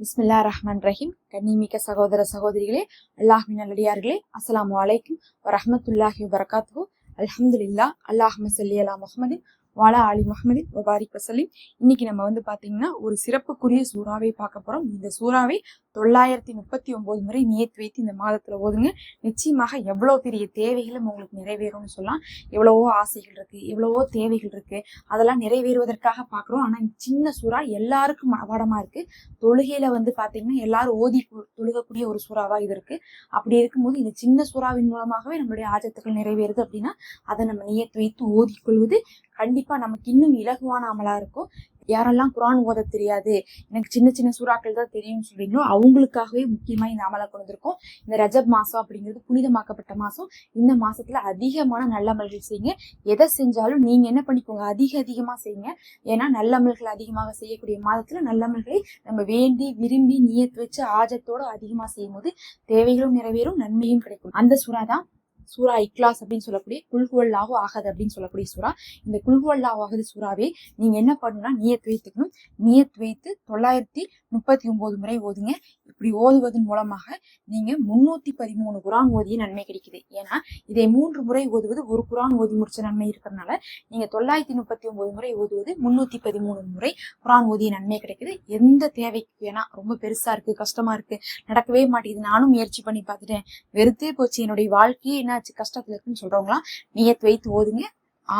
பிஸ்மில்லா ரஹ்மான் ரஹீம் கண்ணிமிக்க சகோதர சகோதரிகளே அல்லாஹ்வின் நல்லடியார்களே அஸ்ஸலாமு அலைக்கும் வரஹ்மத்துல்லாஹி வபரகாத்துஹு அல்ஹம்துலில்லாஹ் அல்லாஹ்ம ஸல்லி அலா முஹம்மதின் வாலா அலி முகமதி வபாரிக் வசலிம் இன்னைக்கு நம்ம வந்து பார்த்தீங்கன்னா ஒரு சிறப்புக்குரிய சூறாவை பார்க்க போகிறோம் இந்த சூறாவை தொள்ளாயிரத்தி முப்பத்தி ஒன்பது முறை நியத் வைத்து இந்த மாதத்தில் ஓதுங்க. நிச்சயமாக எவ்வளோ பெரிய தேவைகளும் உங்களுக்கு நிறைவேறும்னு சொல்லலாம். எவ்வளவோ ஆசைகள் இருக்கு எவ்வளவோ தேவைகள் இருக்கு. அதெல்லாம் நிறைவேறுவதற்காக பார்க்குறோம். ஆனால் இந்த சின்ன சூறா எல்லாருக்கும் அபாடமாக இருக்கு. தொழுகையில வந்து பார்த்தீங்கன்னா எல்லாரும் ஓதி தொழுகக்கூடிய ஒரு சூறாவாக இது இருக்கு. அப்படி இருக்கும்போது இந்த சின்ன சூறாவின் மூலமாகவே நம்மளுடைய ஆஜத்துக்கள் நிறைவேறுது அப்படின்னா அதை நம்ம நியத்து வைத்து ஓதிக்கொள்வது கண்டிப்பாக கண்டிப்பாக நமக்கு இன்னும் இலகுவான அமலாக இருக்கும். யாரெல்லாம் குரான் ஓத தெரியாது எனக்கு சின்ன சின்ன சூறாக்கள் தான் தெரியும்னு சொல்றீங்களோ அவங்களுக்காகவே முக்கியமாக இந்த அமலை கொண்டு வந்திருக்கோம். இந்த ரஜப் மாதம் அப்படிங்கிறது புனிதமாக்கப்பட்ட மாதம் இந்த மாதத்தில் அதிகமான நல்ல அமல்கள் செய்யுங்க. எதை செஞ்சாலும் நீங்கள் என்ன பண்ணிக்கோங்க அதிக அதிகமாக செய்யுங்க. ஏன்னா நல்லமல்கள் அதிகமாக செய்யக்கூடிய மாதத்துல நல்லமல்களை நம்ம வேண்டி விரும்பி நியத்து வச்சு ஆஜத்தோடு அதிகமாக செய்யும்போது தேவைகளும் நிறைவேறும் நன்மையும் கிடைக்கும். அந்த சூறா தான் சூரா இக்லாஸ் அப்படின்னு சொல்லக்கூடிய குல்குவல்லாஹு ஆகாது அப்படின்னு சொல்லக்கூடிய சூறா. இந்த குல்குவல்லாஹு ஆகாது சூறாவே நீங்க என்ன பண்ணணும்னா நியத் வைத்துக்கணும். நியத் வைத்து தொள்ளாயிரத்தி முப்பத்தி ஒன்பது முறை ஓதுங்க. இப்படி ஓதுவதன் மூலமாக நீங்க முன்னூத்தி பதிமூணு குரான் ஓதிய நன்மை கிடைக்குது. ஏன்னா இதை மூன்று முறை ஓதுவது ஒரு குரான் ஓதி முடிச்ச நன்மை இருக்கிறதுனால நீங்க தொள்ளாயிரத்தி முப்பத்தி ஒன்பது முறை ஓதுவது முன்னூத்தி பதிமூணு முறை குரான் ஓதிய நன்மை கிடைக்குது. எந்த தேவைக்கு வேணா ரொம்ப பெருசா இருக்கு கஷ்டமா இருக்கு நடக்கவே மாட்டேங்குது. நானும் முயற்சி பண்ணி பார்த்துட்டேன். வெறுத்தே போச்சு. என்னுடைய வாழ்க்கையே என்னாச்சு? கஷ்டத்துல இருக்குன்னு சொல்றவங்களாம் நியத் வைத்து ஓதுங்க.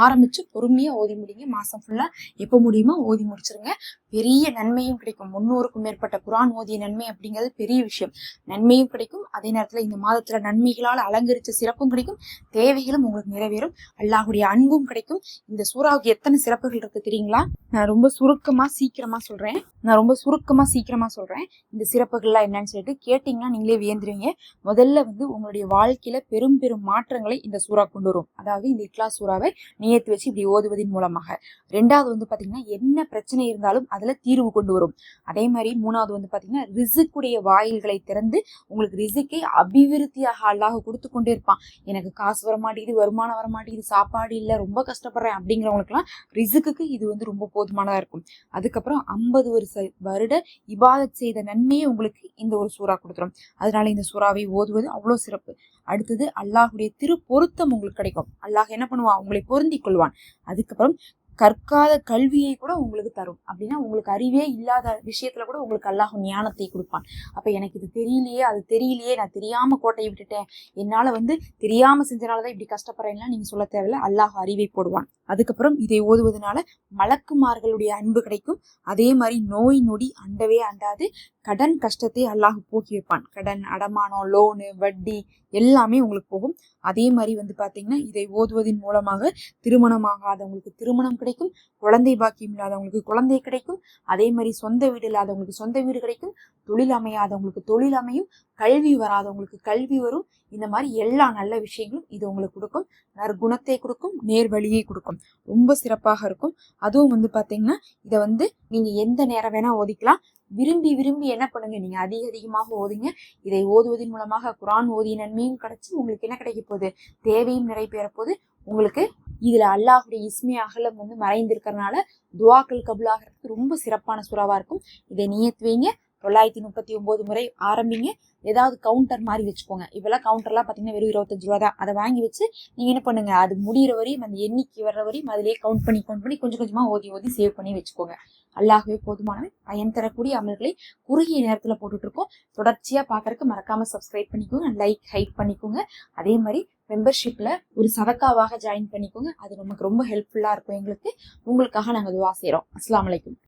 ஆரம்பிச்சு பொறுமையா ஓதி முடிங்க. மாசம் ஃபுல்லா எப்போ முடியுமோ ஓதி முடிச்சிருங்க. பெரிய நன்மையும் கிடைக்கும். முன்னூறுக்கும் மேற்பட்ட குரான் ஓதிய நன்மை அப்படிங்கிறது பெரிய விஷயம். நன்மையும் கிடைக்கும். அதே நேரத்துல இந்த மாதத்துல நன்மைகளால் அலங்கரிச்ச சிறப்பும் கிடைக்கும். தேவைகளும் உங்களுக்கு நிறைவேறும். அல்லாஹுடைய அன்பும் கிடைக்கும். இந்த சூறாவுக்கு எத்தனை சிறப்புகள் இருக்கு தெரியுங்களா? நான் ரொம்ப சுருக்கமா சீக்கிரமா சொல்றேன். நான் ரொம்ப சுருக்கமா சீக்கிரமா சொல்றேன். இந்த சிறப்புகள்லாம் என்னன்னு சொல்லிட்டு கேட்டீங்கன்னா நீங்களே வியந்துருவீங்க. முதல்ல வந்து உங்களுடைய வாழ்க்கையில பெரும் பெரும் மாற்றங்களை இந்த சூறா கொண்டு வரும். அதாவது இந்த இக்லா சூறாவை நியத்து வச்சு இப்படி ஓதுவதன் மூலமாக. ரெண்டாவது வந்து பார்த்தீங்கன்னா என்ன பிரச்சனை இருந்தாலும் அதில் தீர்வு கொண்டு வரும். அதே மாதிரி மூணாவது வந்து பார்த்தீங்கன்னா ரிசுக்குடைய வாயில்களை திறந்து உங்களுக்கு ரிசுக்கை அபிவிருத்தியாக அல்லாஹ் கொடுத்து கொண்டே இருப்பான் எனக்கு காசு வரமாட்டேங்குது வருமானம் வர மாட்டேங்குது சாப்பாடு இல்லை ரொம்ப கஷ்டப்படுறேன் அப்படிங்கிறவங்களுக்குலாம் ரிசுக்குக்கு இது வந்து ரொம்ப போதுமானதாக இருக்கும். அதுக்கப்புறம் ஐம்பது வருஷ வருட இபாதத் செய்த நன்மையை உங்களுக்கு இந்த ஒரு சூறா கொடுத்துரும். அதனால இந்த சூறாவை ஓதுவது அவ்வளோ சிறப்பு. அடுத்தது அல்லாஹுடைய திரு பொருத்தம் உங்களுக்கு கிடைக்கும். அல்லாஹ் என்ன பண்ணுவான்? உங்களை பொருந்திக் கொள்வான் அதுக்கப்புறம் கற்காத கல்வியை கூட உங்களுக்கு தரும். அப்படின்னா உங்களுக்கு அறிவே இல்லாத விஷயத்துல கூட உங்களுக்கு அல்லாஹ் ஞானத்தை கொடுப்பான். அப்ப எனக்கு இது தெரியலையே அது தெரியலையே நான் தெரியாம கோட்டையை விட்டுட்டேன். என்னால வந்து தெரியாம செஞ்சனாலதான் இப்படி கஷ்டப்படுறேன்லாம் நீங்க சொல்ல தேவையில்ல. அல்லாஹ் அறிவை போடுவான். அதுக்கப்புறம் இதை ஓதுவதனால மலக்குமார்களுடைய அன்பு கிடைக்கும். அதே மாதிரி நோய் நொடி அண்டவே அண்டாது. கடன் கஷ்டத்தை அல்லாஹ் போக்கி வைப்பான். கடன் அடமானம் லோனு வட்டி எல்லாமே உங்களுக்கு போகும். அதே மாதிரி வந்து பாத்தீங்கன்னா இதை ஓதுவதன் மூலமாக திருமணமாகாதவங்களுக்கு திருமணம் கிடைக்கும். குழந்தை பாக்கியம் இல்லாதவங்களுக்கு குழந்தை கிடைக்கும். அதே மாதிரி சொந்த வீடு இல்லாதவங்களுக்கு சொந்த வீடு கிடைக்கும். தொழில் அமையாதவங்களுக்கு தொழில் அமையும். கல்வி வராதவங்களுக்கு கல்வி வரும். இந்த மாதிரி எல்லா நல்ல விஷயங்களும் இது உங்களுக்கு கொடுக்கும். நற்குணத்தை கொடுக்கும். நேர்வழியை கொடுக்கும். ரொம்ப சிறப்பாக இருக்கும். அதுவும் வந்து பார்த்தீங்கன்னா இதை வந்து நீங்க எந்த நேரம் வேணா ஒதுக்கலாம் விரும்பி விரும்பி என்ன பண்ணுங்க? நீங்க அதிக அதிகமாக ஓதுங்க. இதை ஓதுவதன் மூலமாக குரான் ஓதிய நன்மையும் கிடைச்சி உங்களுக்கு என்ன கிடைக்க போகுது? தேவையும் நிறைவேற போகுது. உங்களுக்கு இதில் அல்லாஹுடைய இஸ்மி அகலம் வந்து மறைந்திருக்கிறதுனால துவாக்கள் கபுலாகிறதுக்கு ரொம்ப சிறப்பான சுறாவாக இருக்கும். இதை நியத்துவீங்க. தொள்ளாயிரத்தி முப்பத்தி ஒம்பது முறை ஆரம்பிங்க. ஏதாவது கவுண்டர் மாதிரி வச்சுக்கோங்க. இப்பெல்லாம் கவுண்டர்லாம் பார்த்தீங்கன்னா வெறும் இருபத்தஞ்சு ரூபா தான். அதை வாங்கி வச்சு நீங்கள் என்ன பண்ணுங்க? அது முடிகிற வரையும் அந்த எண்ணிக்கை வர்ற வரையும் அதிலேயே கவுண்ட் பண்ணி கவுண்ட் பண்ணி கொஞ்சம் கொஞ்சமாக ஓதி ஓதி சேவ் பண்ணி வச்சுக்கோங்க. அல்லாகவே போதுமானவை பயன் தரக்கூடிய அமல்களை குறுகிய நேரத்தில் போட்டுட்ருக்கோம். தொடர்ச்சியாக பார்க்குறக்கு மறக்காமல் சப்ஸ்கிரைப் பண்ணிக்கோங்க. லைக் ஹைட் பண்ணிக்கோங்க. அதே மாதிரி மெம்பர்ஷிப்பில் ஒரு சதக்காவாக ஜாயின் பண்ணிக்கோங்க. அது நமக்கு ரொம்ப ஹெல்ப்ஃபுல்லாக இருக்கும் எங்களுக்கு. உங்களுக்காக நாங்கள் துவா செய்கிறோம் அஸ்லாம் அலைக்கும்.